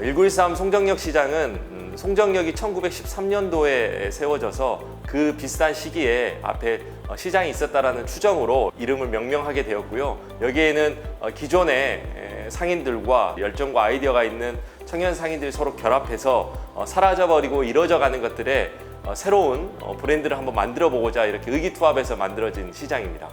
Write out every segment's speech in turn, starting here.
1913 송정역 시장은 음, 송정역이 1913년도에 세워져서 그 비슷한 시기에 앞에 어, 시장이 있었다라는 추정으로 이름을 명명하게 되었고요. 여기에는 어, 기존의 에, 상인들과 열정과 아이디어가 있는 청년 상인들이 서로 결합해서 어, 사라져버리고 이뤄져가는 것들의 어, 새로운 어, 브랜드를 한번 만들어 보고자 이렇게 의기투합해서 만들어진 시장입니다.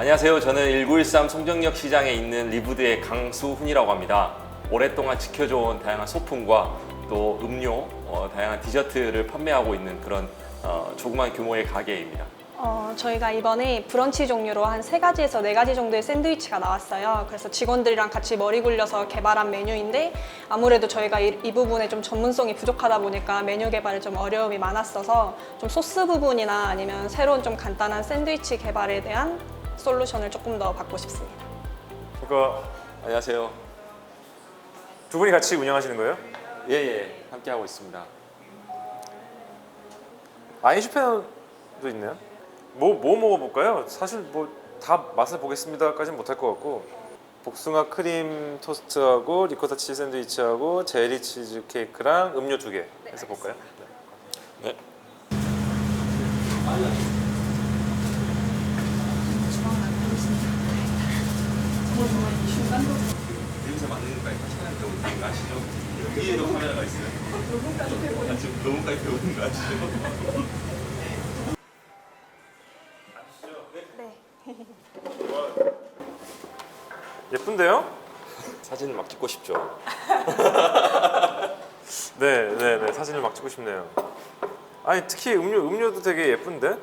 안녕하세요. 저는 1913 송정역 시장에 있는 리브드의 강수훈이라고 합니다. 오랫동안 지켜줘온 다양한 소품과 또 음료, 어, 다양한 디저트를 판매하고 있는 그런 어, 조그만 규모의 가게입니다. 어, 저희가 이번에 브런치 종류로 한 세 가지에서 네 가지 정도의 샌드위치가 나왔어요. 그래서 직원들이랑 같이 머리 굴려서 개발한 메뉴인데 아무래도 저희가 이, 이 부분에 좀 전문성이 부족하다 보니까 메뉴 개발에 좀 어려움이 많았어서 좀 소스 부분이나 아니면 새로운 좀 간단한 샌드위치 개발에 대한 솔루션을 조금 더 받고 싶습니다. 그러니까 안녕하세요. 두 분이 같이 운영하시는 거예요? 예, 예. 함께 하고 있습니다. 아인슈페너도 있네요. 뭐 뭐 먹어볼까요? 사실 뭐 다 맛을 보겠습니다까지는 못할 것 같고 복숭아 크림 토스트하고 리코타 치즈 샌드위치하고 제리 치즈 케이크랑 음료 두 개 해서 볼까요? 네. 여기서 맞는 것까지 시간 배우는 거 아시죠? 여기에도 카메라가 있어요. 배우는 지금 너무까지 배우는 거 아시죠? 네. 예쁜데요? 사진을 막 찍고 싶죠. 네, 네, 네. 사진을 막 찍고 싶네요. 아니 특히 음료 음료도 되게 예쁜데?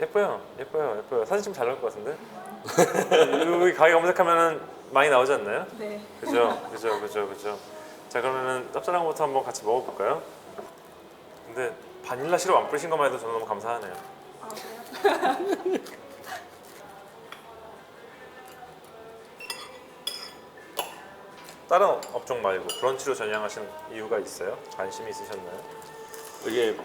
예뻐요, 예뻐요, 예뻐요. 사진 좀 잘 나올 것 같은데? 여기 가게 검색하면은 많이 나오지 않나요? 네. 그죠, 그죠, 그죠, 그죠. 자 그러면은 짭짤한 것부터 한번 같이 먹어볼까요? 근데 바닐라 시럽 안 뿌리신 것만 해도 저는 너무 감사하네요. 다른 업종 말고 브런치로 전향하신 이유가 있어요? 관심이 있으셨나요? 이게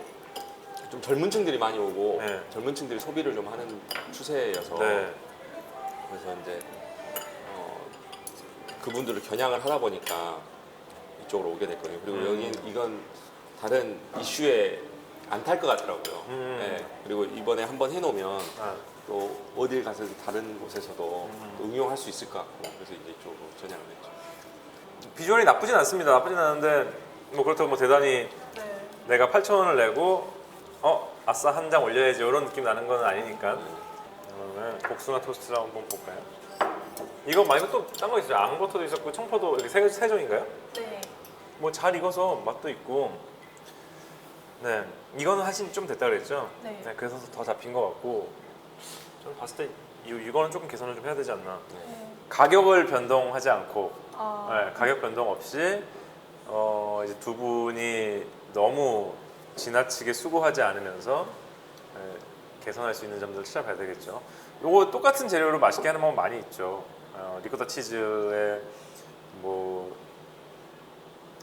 좀 젊은 층들이 많이 오고 네. 젊은 층들이 소비를 좀 하는 추세여서 네. 그래서 이제 어, 그분들을 겨냥을 하다 보니까 이쪽으로 오게 됐거든요. 그리고 음. 여기 이건 다른 이슈에 안 탈 것 같더라고요. 음. 네. 그리고 이번에 한번 해놓으면 아, 또 어딜 가서 다른 곳에서도 음. 또 응용할 수 있을 것 같고 그래서 이제 이쪽으로 전향을 했죠. 비주얼이 나쁘진 않습니다. 나쁘진 않은데 뭐 그렇다고 뭐 대단히 네. 내가 8천 원을 내고 어 아싸 한 장 올려야지 이런 느낌 나는 건 아니니까 그러면 복숭아 토스트를 한번 볼까요? 이거 말고 또 딴 거 있어요. 앙버터도 있었고 청포도 이렇게 세, 세 종인가요? 네. 뭐 잘 익어서 맛도 있고 네 이거는 하신 좀 됐다 그랬죠? 네. 그래서 더 잡힌 것 같고 저는 봤을 때 이, 이거는 조금 개선을 좀 해야 되지 않나 네. 가격을 변동하지 않고 어, 네, 가격 변동 없이 어, 이제 두 분이 너무 지나치게 수고하지 않으면서 네, 개선할 수 있는 점들을 찾아봐야 되겠죠. 요거 똑같은 재료로 맛있게 하는 방법 많이 있죠. 어, 리코타 치즈에 뭐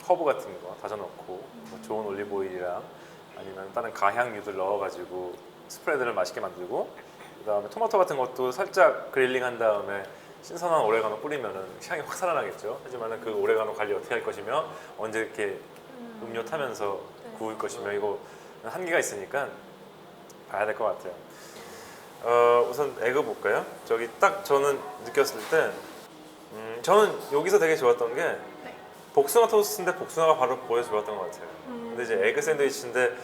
허브 같은 거 다져 넣고 뭐 좋은 올리브 오일이랑 아니면 다른 가향유들 넣어가지고 스프레드를 맛있게 만들고 그다음에 토마토 같은 것도 살짝 그릴링 한 다음에 신선한 오레가노 뿌리면은 향이 확 살아나겠죠. 하지만은 그 오레가노 관리 어떻게 할 것이며 언제 이렇게 음료 타면서 구울 것이며 이거 한계가 있으니까 봐야 될 것 같아요. 어, 우선 에그 볼까요? 저기 딱 저는 느꼈을 때 음, 저는 여기서 되게 좋았던 게 복숭아 토스트인데 복숭아가 바로 보여서 좋았던 것 같아요. 근데 이제 에그 샌드위치인데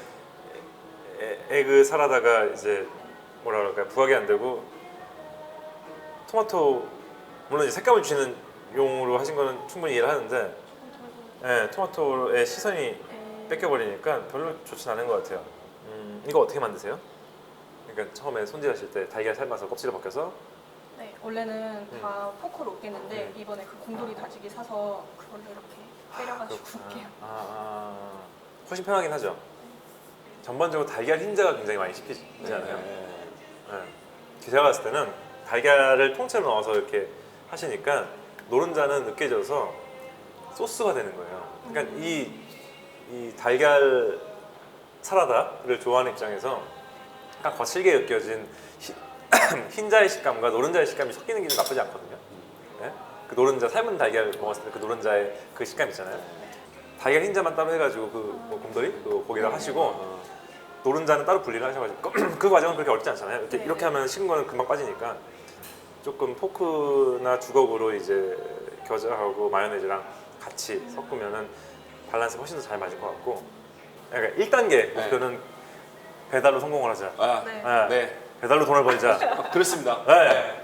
에, 에 그 사라다가 이제 뭐라 그럴까요? 부각이 안 되고 토마토 물론 이제 색감을 주시는 용으로 하신 거는 충분히 이해를 하는데 예, 토마토의 시선이 뺏겨버리니까 별로 좋진 않은 것 같아요. 음, 이거 어떻게 만드세요? 그러니까 처음에 손질하실 때 달걀 삶아서 껍질을 벗겨서 네, 원래는 다 포크로 으깨는데 이번에 그 곰돌이 다지기 사서 그걸로 이렇게 때려가지고 굽게요. 아, 아, 훨씬 편하긴 하죠. 전반적으로 달걀 흰자가 굉장히 많이 씹히지 않아요? 네. 네. 제가 봤을 때는 달걀을 통째로 넣어서 이렇게 하시니까 노른자는 으깨져서 소스가 되는 거예요. 그러니까 이, 이 달걀 사라다를 좋아하는 입장에서 약간 거칠게 느껴진 히- 흰자의 식감과 노른자의 식감이 섞이는 게 나쁘지 않거든요. 네? 그 노른자 삶은 달걀 먹었을 때 그 노른자의 그 식감 있잖아요. 달걀 흰자만 따로 해가지고 그뭐 곰돌이 그 거기다 하시고 노른자는 따로 분리를 하셔가지고 그 과정은 그렇게 어렵지 않잖아요. 이렇게, 네. 이렇게 하면 식은 거는 금방 빠지니까 조금 포크나 주걱으로 이제 겨자하고 마요네즈랑 같이 섞으면은 밸런스 훨씬 더 잘 맞을 것 같고 그러니까 1단계 목표는 배달로 성공을 하자. 아, 네. 네. 네. 배달로 돈을 벌자. 아, 그렇습니다. 네.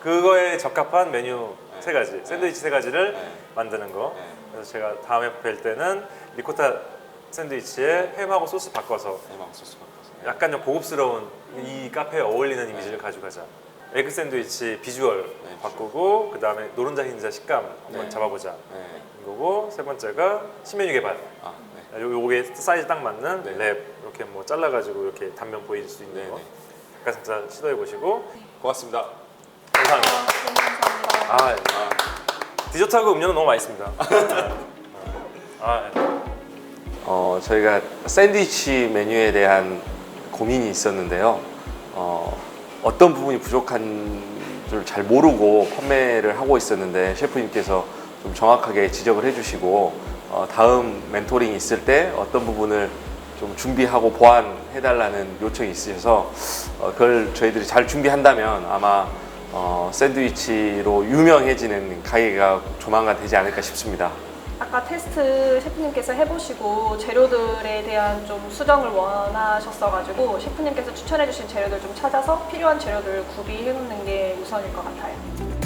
그거에 적합한 메뉴 네. 세 가지, 샌드위치 세 가지를 네. 만드는 거. 네. 그래서 제가 다음에 뵐 때는 리코타 샌드위치에 햄하고 소스 바꿔서 대망 소스 바꿔서. 약간 좀 고급스러운 이 카페에 어울리는 이미지를 가져가자. 에그 샌드위치 비주얼 네, 바꾸고 그 다음에 노른자 흰자 식감 한번 네. 잡아보자. 네. 이거고 세 번째가 신메뉴 개발. 아, 네. 요- 요게 사이즈 딱 맞는 네. 랩 이렇게 뭐 잘라가지고 이렇게 단면 보일 수 있는 네, 거 네. 닭가슴살 시도해 보시고 고맙습니다. 감사합니다. 아, 감사합니다. 아, 디저트하고 음료는 너무 맛있습니다. 아, 네. 어, 저희가 샌드위치 메뉴에 대한 고민이 있었는데요. 어, 어떤 부분이 부족한 줄 잘 모르고 판매를 하고 있었는데 셰프님께서 좀 정확하게 지적을 해주시고 어, 다음 멘토링이 있을 때 어떤 부분을 좀 준비하고 보완해달라는 요청이 있으셔서 어, 그걸 저희들이 잘 준비한다면 아마 어, 샌드위치로 유명해지는 가게가 조만간 되지 않을까 싶습니다. 아까 테스트 셰프님께서 해보시고 재료들에 대한 좀 수정을 원하셨어가지고 셰프님께서 추천해주신 재료들 좀 찾아서 필요한 재료들 구비해놓는 게 우선일 것 같아요.